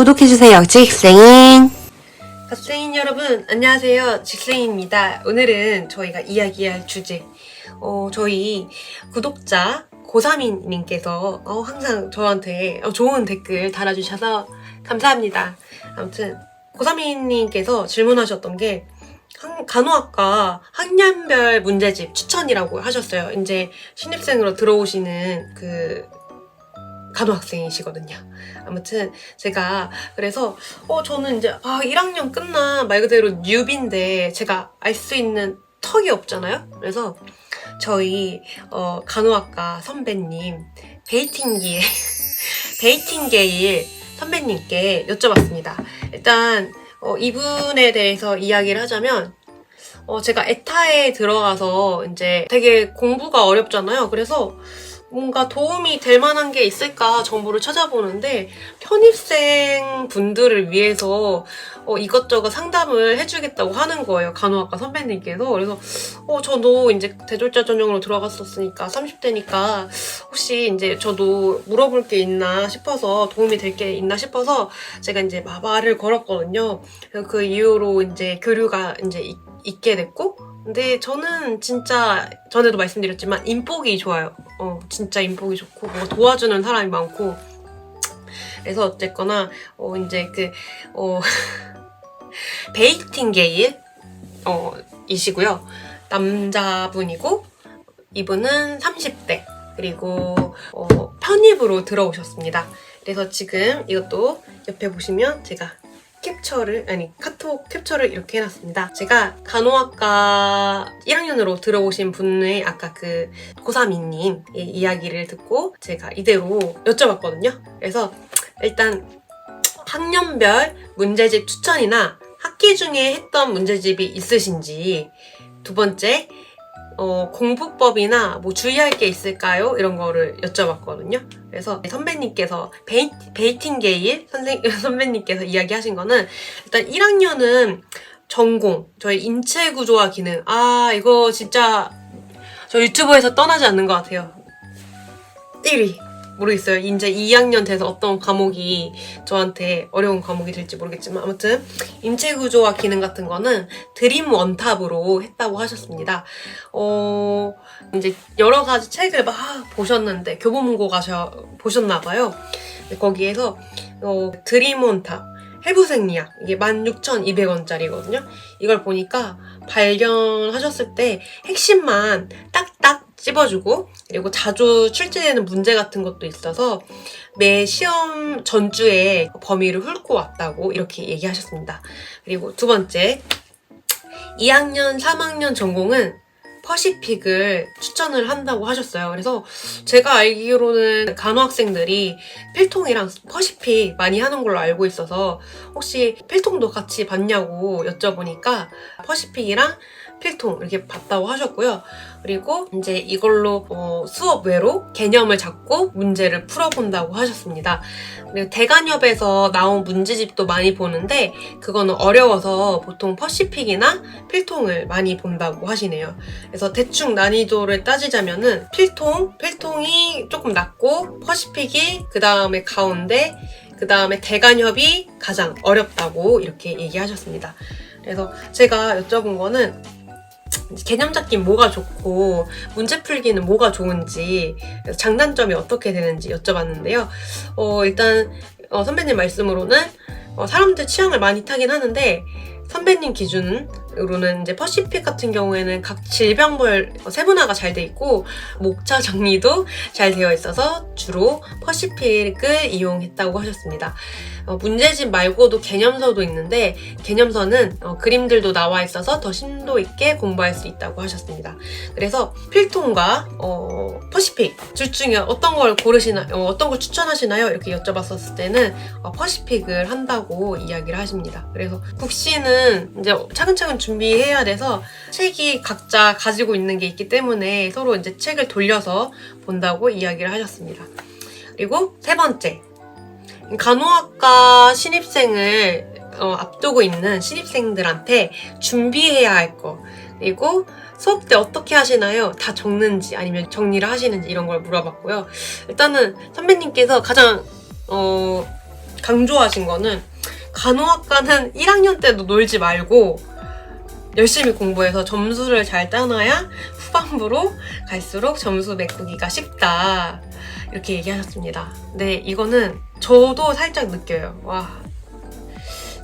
구독해주세요. 직생인. 학생인 여러분, 안녕하세요. 직생입니다. 오늘은 저희가 이야기할 주제, 어, 저희 구독자 고사민님께서 어, 항상 저한테 어, 좋은 댓글 달아주셔서 감사합니다. 아무튼, 고사민님께서 질문하셨던 게, 한- 간호학과 학년별 문제집 추천이라고 하셨어요. 이제 신입생으로 들어오시는 그 간호학생이시거든요. 아무튼 제가 그래서 어 저는 이제 아 1학년 끝나 말 그대로 뉴비인데 제가 알 수 있는 턱이 없잖아요. 그래서 저희 어 간호학과 선배님 베이팅기에 베이팅게일 선배님께 여쭤봤습니다. 일단 어, 이분에 대해서 이야기를 하자면 어, 제가 에타에 들어가서 이제 되게 공부가 어렵잖아요. 그래서 뭔가 도움이 될 만한 게 있을까 정보를 찾아보는데 편입생 분들을 위해서 어, 이것저것 상담을 해주겠다고 하는 거예요. 간호학과 선배님께서. 그래서 어, 저도 이제 대졸자 전형으로 들어갔었으니까 30대니까 혹시 이제 저도 물어볼 게 있나 싶어서 도움이 될 게 있나 싶어서 제가 이제 마- 말을 걸었거든요. 그 이후로 이제 교류가 이제 있, 있게 됐고 근데 저는 진짜 전에도 말씀드렸지만 인복이 좋아요. 어, 진짜 인복이 좋고 뭔가 도와주는 사람이 많고 그래서 어쨌거나 어 이제 그 어 베이팅게일 어 이시고요. 남자분이고 이분은 30대 그리고 어 편입으로 들어오셨습니다. 그래서 지금 이것도 옆에 보시면 제가 캡처를 아니 카톡 캡처를 이렇게 해놨습니다. 제가 간호학과 1학년으로 들어오신 분의 아까 그 고사미님 이야기를 듣고 제가 이대로 여쭤봤거든요. 그래서 일단 학년별 문제집 추천이나 학기 중에 했던 문제집이 있으신지 두 번째 어, 공부법이나 뭐 주의할 게 있을까요? 이런 거를 여쭤봤거든요. 그래서 선배님께서 베이, 베이팅 게일 선생, 선배님께서 이야기하신 거는 일단 1학년은 전공, 저희 인체 구조와 기능. 아, 이거 진짜 저 유튜브에서 떠나지 않는 것 같아요. 1위. 모르겠어요. 이제 2학년 돼서 어떤 과목이 저한테 어려운 과목이 될지 모르겠지만 아무튼 인체 구조와 기능 같은 거는 드림 원탑으로 했다고 하셨습니다. 어, 이제 여러 가지 책을 막 보셨는데 교보문고 가셔 보셨나 봐요. 거기에서 어, 드림 원탑 해부생리학 이게 16,200원짜리거든요. 이걸 보니까 발견하셨을 때 핵심만 딱딱 찝어주고 그리고 자주 출제되는 문제 같은 것도 있어서 매 시험 전주에 범위를 훑고 왔다고 이렇게 얘기하셨습니다. 그리고 두 번째 2학년, 3학년 전공은 퍼시픽을 추천을 한다고 하셨어요. 그래서 제가 알기로는 간호학생들이 필통이랑 퍼시픽 많이 하는 걸로 알고 있어서 혹시 필통도 같이 봤냐고 여쭤보니까 퍼시픽이랑 필통 이렇게 봤다고 하셨고요. 그리고 이제 이걸로 어, 수업 외로 개념을 잡고 문제를 풀어본다고 하셨습니다. 그리고 대간협에서 나온 문제집도 많이 보는데 그거는 어려워서 보통 퍼시픽이나 필통을 많이 본다고 하시네요. 그래서 대충 난이도를 따지자면은 필통, 필통이 조금 낮고 퍼시픽이 그 다음에 가운데 그 다음에 대간협이 가장 어렵다고 이렇게 얘기하셨습니다. 그래서 제가 여쭤본 거는 개념 잡기 뭐가 좋고 문제 풀기는 뭐가 좋은지 장단점이 어떻게 되는지 여쭤봤는데요. 어, 일단 어, 선배님 말씀으로는 어, 사람들 취향을 많이 타긴 하는데 선배님 기준으로는 이제 퍼시픽 같은 경우에는 각 질병별 세분화가 잘 돼 있고 목차 정리도 잘 되어 있어서 주로 퍼시픽을 이용했다고 하셨습니다. 어, 문제집 말고도 개념서도 있는데 개념서는 어, 그림들도 나와 있어서 더 심도 있게 공부할 수 있다고 하셨습니다. 그래서 필통과 어, 퍼시픽 둘 중에 어떤 걸 고르시나 어, 어떤 걸 추천하시나요? 이렇게 여쭤봤었을 때는 어, 퍼시픽을 한다고 이야기를 하십니다. 그래서 국시는 이제 차근차근 준비해야 돼서 책이 각자 가지고 있는 게 있기 때문에 서로 이제 책을 돌려서 본다고 이야기를 하셨습니다. 그리고 세 번째 간호학과 신입생을 어, 앞두고 있는 신입생들한테 준비해야 할 거. 그리고 수업 때 어떻게 하시나요? 다 적는지 아니면 정리를 하시는지 이런 걸 물어봤고요. 일단은 선배님께서 가장 어, 강조하신 거는 간호학과는 1학년 때도 놀지 말고 열심히 공부해서 점수를 잘 따놔야 후반부로 갈수록 점수 메꾸기가 쉽다. 이렇게 얘기하셨습니다. 근데 이거는 저도 살짝 느껴요. 와.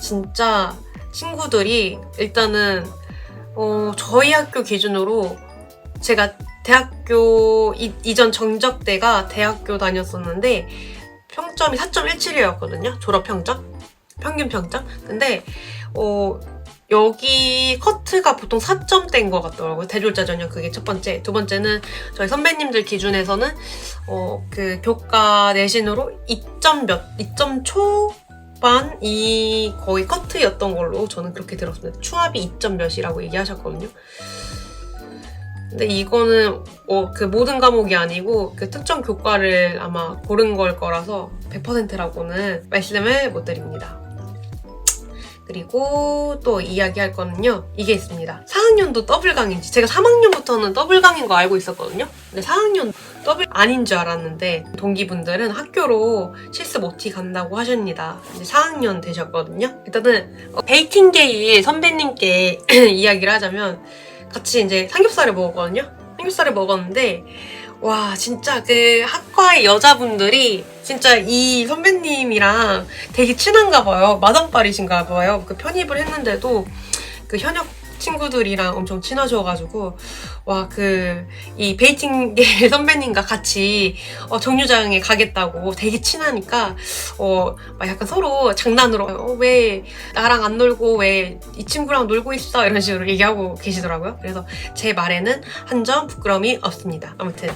진짜 친구들이 일단은 어, 저희 학교 기준으로 제가 대학교 이, 이전 정적대가 대학교 다녔었는데 평점이 4.17이었거든요. 졸업 평점. 평균 평점. 근데 어 여기 커트가 보통 4점대인 것 같더라고요. 대졸자 전형 그게 첫 번째. 두 번째는 저희 선배님들 기준에서는 어 그 교과 내신으로 2점 몇, 2점 초반이 거의 커트였던 걸로 저는 그렇게 들었습니다. 추합이 2점 몇이라고 얘기하셨거든요. 근데 이거는 어, 그 모든 과목이 아니고 그 특정 교과를 아마 고른 걸 거라서 100%라고는 말씀을 못 드립니다. 그리고 또 이야기할 거는요. 이게 있습니다. 4학년도 더블 강인지. 제가 3학년부터는 더블 강인 거 알고 있었거든요. 근데 4학년 더블 아닌 줄 알았는데 동기분들은 학교로 실습 OT 간다고 하십니다. 이제 4학년 되셨거든요. 일단은 어, 베이팅게일 선배님께 이야기를 하자면 같이 이제 삼겹살을 먹었거든요. 삼겹살을 먹었는데 와 진짜 그 학과의 여자분들이 진짜 이 선배님이랑 되게 친한가 봐요. 마당빨이신가 봐요. 그 편입을 했는데도 그 현역 친구들이랑 엄청 친하셔가지고 와 그 이 베이팅계 선배님과 같이 어, 정류장에 가겠다고 되게 친하니까 어 막 약간 서로 장난으로 어, 왜 나랑 안 놀고 왜 이 친구랑 놀고 있어 이런 식으로 얘기하고 계시더라고요. 그래서 제 말에는 한 점 부끄러움이 없습니다. 아무튼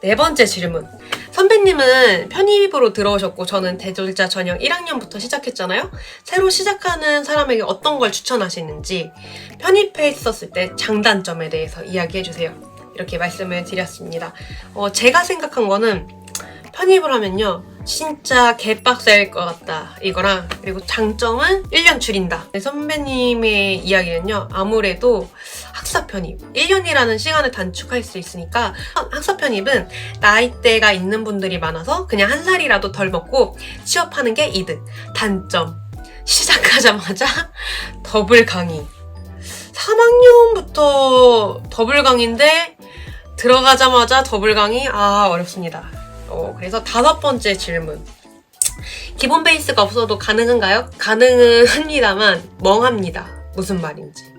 네 번째 질문. 선배님은 편입으로 들어오셨고 저는 대졸자 전형 1학년부터 시작했잖아요. 새로 시작하는 사람에게 어떤 걸 추천하시는지 편입해 있었을 때 장단점에 대해서 이야기해 주세요. 이렇게 말씀을 드렸습니다. 어, 제가 생각한 거는 편입을 하면요. 진짜 개빡셀 것 같다. 이거랑 그리고 장점은 1년 줄인다. 네, 선배님의 이야기는요. 아무래도 학사 편입. 1년이라는 시간을 단축할 수 있으니까 학사 편입은 나이대가 있는 분들이 많아서 그냥 한 살이라도 덜 먹고 취업하는 게 이득. 단점. 시작하자마자 더블 강의. 3학년부터 더블 강의인데 들어가자마자 더블 강의? 아, 어렵습니다. 어, 그래서 다섯 번째 질문. 기본 베이스가 없어도 가능한가요? 가능은 합니다만 멍합니다. 무슨 말인지.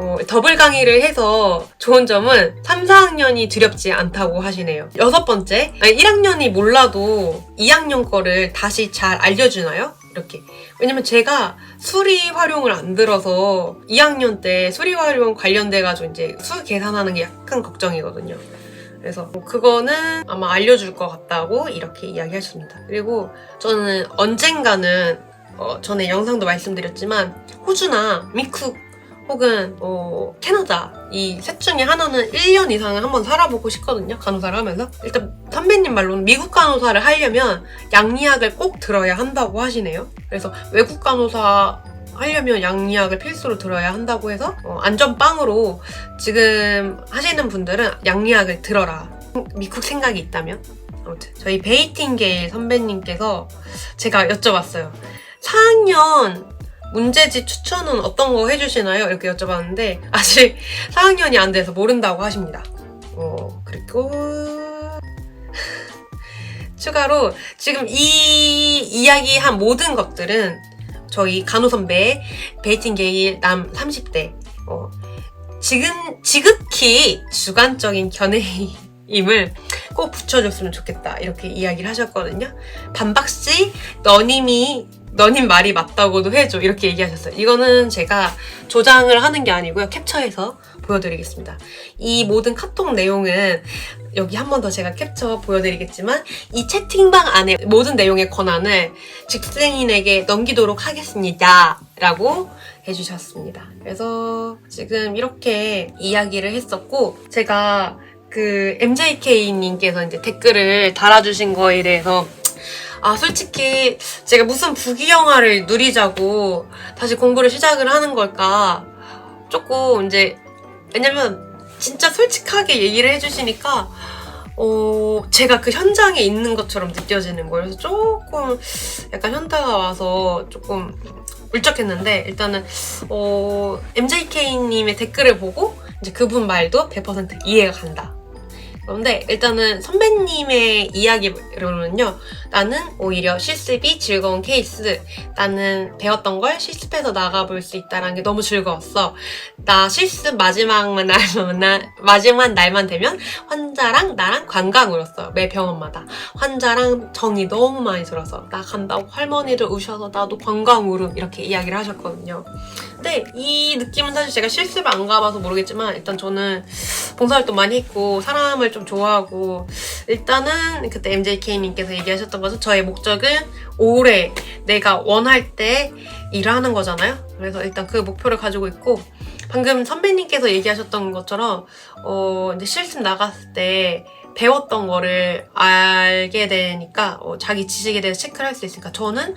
어, 더블 강의를 해서 좋은 점은 3, 4학년이 두렵지 않다고 하시네요. 여섯 번째, 아니, 1학년이 몰라도 2학년 거를 다시 잘 알려주나요? 이렇게. 왜냐면 제가 수리 활용을 안 들어서 2학년 때 수리 활용 관련돼가지고 이제 수 계산하는 게 약간 걱정이거든요. 그래서 뭐 그거는 아마 알려줄 것 같다고 이렇게 이야기하셨습니다. 그리고 저는 언젠가는 어, 전에 영상도 말씀드렸지만 호주나 미쿡 혹은 어, 캐나다 이 셋 중에 하나는 1년 이상을 한번 살아보고 싶거든요. 간호사를 하면서. 일단 선배님 말로는 미국 간호사를 하려면 양리학을 꼭 들어야 한다고 하시네요. 그래서 외국 간호사 하려면 양리학을 필수로 들어야 한다고 해서 어, 안전빵으로 지금 하시는 분들은 양리학을 들어라. 미국 생각이 있다면. 아무튼 저희 베이팅게일 선배님께서 제가 여쭤봤어요. 4학년 문제집 추천은 어떤 거 해주시나요? 이렇게 여쭤봤는데 아직 4학년이 안 돼서 모른다고 하십니다. 어 그리고 추가로 지금 이 이야기한 모든 것들은 저희 간호 선배 베이팅 게일 남 30대 어, 지금 지극히 주관적인 견해임을 꼭 붙여줬으면 좋겠다 이렇게 이야기를 하셨거든요. 반박씨 너님이 너님 말이 맞다고도 해줘 이렇게 얘기하셨어요. 이거는 제가 조장을 하는 게 아니고요. 캡처해서 보여드리겠습니다. 이 모든 카톡 내용은 여기 한 번 더 제가 캡처 보여드리겠지만 이 채팅방 안에 모든 내용의 권한을 직생인에게 넘기도록 하겠습니다. 라고 해주셨습니다. 그래서 지금 이렇게 이야기를 했었고 제가 그 MJK님께서 이제 댓글을 달아주신 거에 대해서 아 솔직히 제가 무슨 부귀영화를 누리자고 다시 공부를 시작을 하는 걸까 조금 이제 왜냐면 진짜 솔직하게 얘기를 해주시니까 어, 제가 그 현장에 있는 것처럼 느껴지는 거예요. 그래서 조금 약간 현타가 와서 조금 울적했는데 일단은 어, MJK님의 댓글을 보고 이제 그분 말도 100% 이해가 간다. 그런데 일단은 선배님의 이야기로는요, 나는 오히려 실습이 즐거운 케이스, 나는 배웠던 걸 실습해서 나가볼 수 있다는 게 너무 즐거웠어. 나 실습 마지막 날만, 마지막 날만 되면 환자랑 나랑 관광으로서 매 병원마다 환자랑 정이 너무 많이 들어서 나 간다고 할머니들 우셔서 나도 관광으로 이렇게 이야기를 하셨거든요. 근데 이 느낌은 사실 제가 실습을 안 가봐서 모르겠지만 일단 저는 봉사활동 많이 했고 사람을 좀 좋아하고 일단은 그때 MJK님께서 얘기하셨던 것은 저의 목적은 오래 내가 원할 때 일을 하는 거잖아요. 그래서 일단 그 목표를 가지고 있고 방금 선배님께서 얘기하셨던 것처럼 어 이제 실습 나갔을 때 배웠던 거를 알게 되니까 어, 자기 지식에 대해서 체크를 할 수 있으니까 저는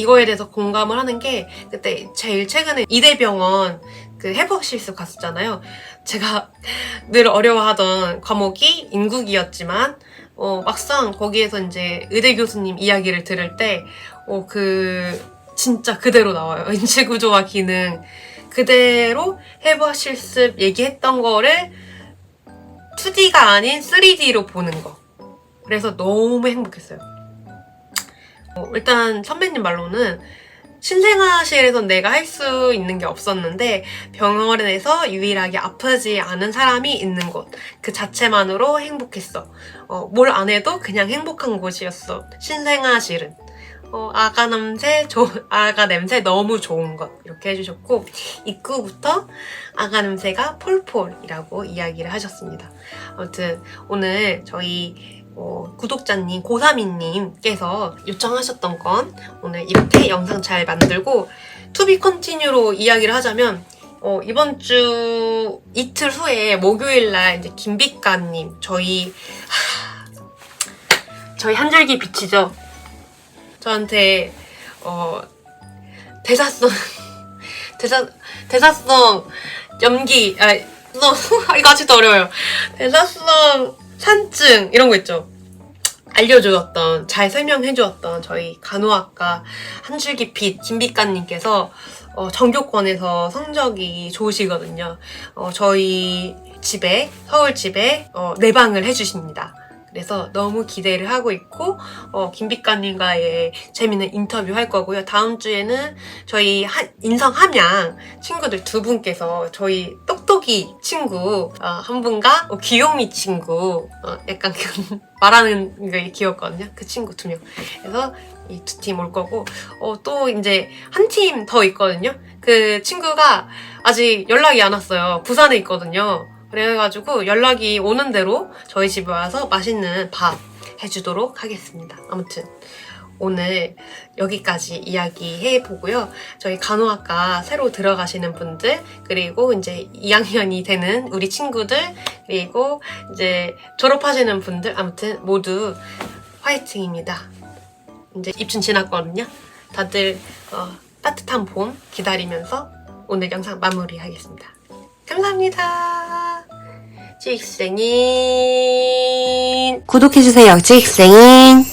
이거에 대해서 공감을 하는 게 그때 제일 최근에 이대병원 그 해부학 실습 갔었잖아요. 제가 늘 어려워하던 과목이 인국이었지만 어, 막상 거기에서 이제 의대 교수님 이야기를 들을 때 어, 그 진짜 그대로 나와요. 인체 구조와 기능 그대로 해부학 실습 얘기했던 거를 2D가 아닌 3D로 보는 거. 그래서 너무 행복했어요. 어, 일단 선배님 말로는 신생아실에서 내가 할 수 있는 게 없었는데 병원에서 유일하게 아프지 않은 사람이 있는 곳 그 자체만으로 행복했어. 어, 뭘 안 해도 그냥 행복한 곳이었어. 신생아실은. 어, 아가 냄새, 조, 아가 냄새 너무 좋은 것 이렇게 해주셨고 입구부터 아가 냄새가 폴폴이라고 이야기를 하셨습니다. 아무튼 오늘 저희 어, 구독자님 고사미님께서 요청하셨던 건 오늘 이렇게 영상 잘 만들고 투비 컨티뉴로 이야기를 하자면 어, 이번 주 이틀 후에 목요일 날 이제 김비까님 저희 하, 저희 한줄기 빛이죠. 저한테 어, 대사성 대사 대사성 연기 아 성- 이거 아직도 어려워요. 대사성 산증 이런 거 있죠. 알려주었던 잘 설명해주었던 저희 간호학과 한줄기 빛 김빛관님께서 어, 전교권에서 성적이 좋으시거든요. 어, 저희 집에 서울 집에 어, 내방을 해주십니다. 그래서 너무 기대를 하고 있고 어, 김빛관님과의 재밌는 인터뷰 할 거고요. 다음 주에는 저희 한- 인성 함양 친구들 두 분께서 저희 똑똑이 친구 어, 한 분과 어, 귀요미 친구 어, 약간 그 말하는 게 귀엽거든요. 그 친구 두 명. 그래서 이 두 팀 올 거고 어, 또 이제 한 팀 더 있거든요. 그 친구가 아직 연락이 안 왔어요. 부산에 있거든요. 그래가지고 연락이 오는 대로 저희 집에 와서 맛있는 밥 해주도록 하겠습니다. 아무튼 오늘 여기까지 이야기해 보고요. 저희 간호학과 새로 들어가시는 분들, 그리고 이제 2학년이 되는 우리 친구들, 그리고 이제 졸업하시는 분들, 아무튼 모두 화이팅입니다. 이제 입춘 지났거든요. 다들 어, 따뜻한 봄 기다리면서 오늘 영상 마무리하겠습니다. 감사합니다. 찍생인 구독해주세요, 찍생인.